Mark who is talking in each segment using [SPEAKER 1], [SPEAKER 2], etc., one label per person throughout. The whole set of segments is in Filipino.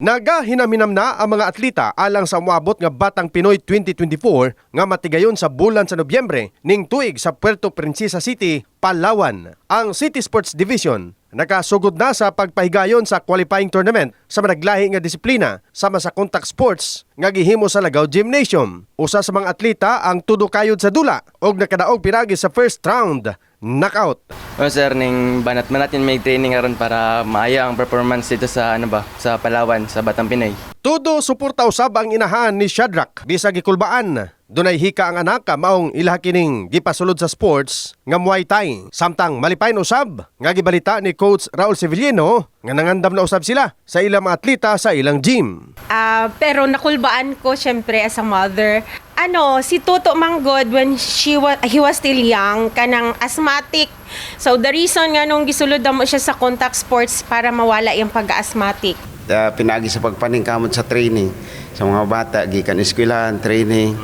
[SPEAKER 1] Nagahinam-hinam na ang mga atleta alang sa umabot nga Batang Pinoy 2024 nga matigayon sa bulan sa Nobyembre ning tuig sa Puerto Princesa City, Palawan. Ang City Sports Division nakasugod na sa pagpahigayon sa qualifying tournament sa managlahi nga disiplina sama sa contact sports nga gihimo sa Lagaw Gymnasium. Usa sa mga atleta ang tudo kayod sa dula og nakadaog pinagi sa first round knockout.
[SPEAKER 2] O sir, ning banat man natin may training aron para maaya ang performance dito sa ano ba, sa Palawan, sa Batang Pinoy.
[SPEAKER 1] Todo suporta usab ang inahan ni Shadrack bisag gikulbaan. Dunay hika ang anak ka maong ilaha kining gipasulod sa sports nga Muay Thai. Samtang malipayon usab nga gibalita ni coach Raul Sevillano nga nangandam na usab sila sa ilang mga atleta sa ilang gym.
[SPEAKER 3] Ah, pero nakulbaan ko syempre as a mother. Ano, si Toto Manggod when she was he was still young kanang asthmatic. So the reason nga nung gisulod mo siya sa contact sports para mawala yung pag-asthmatic.
[SPEAKER 4] uh, pinagi sa pagpaningkamot sa training sa mga bata gikan eskwelahan training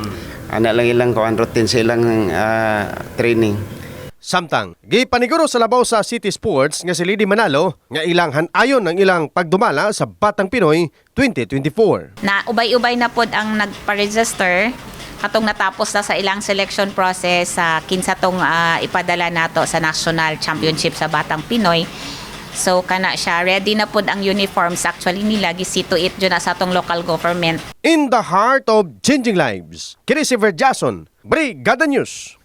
[SPEAKER 4] ana lang ilang kuan routine sa ilang ah, training
[SPEAKER 1] Samtang gipaniguro sa labaw sa City Sports nga si Lady Manalo nga ilang hanayon ang ilang pagdumala sa Batang Pinoy 2024.
[SPEAKER 5] na ubay-ubay na pod ang nagpa-register katong natapos na sa ilang selection process sa kinsa tong ah, ipadala nato sa National Championship sa Batang Pinoy. So kana siya ready na pod ang uniforms actually nila gisito it na sa atong local government
[SPEAKER 1] In the heart of changing lives, kini si Ver Jason, Brigada News.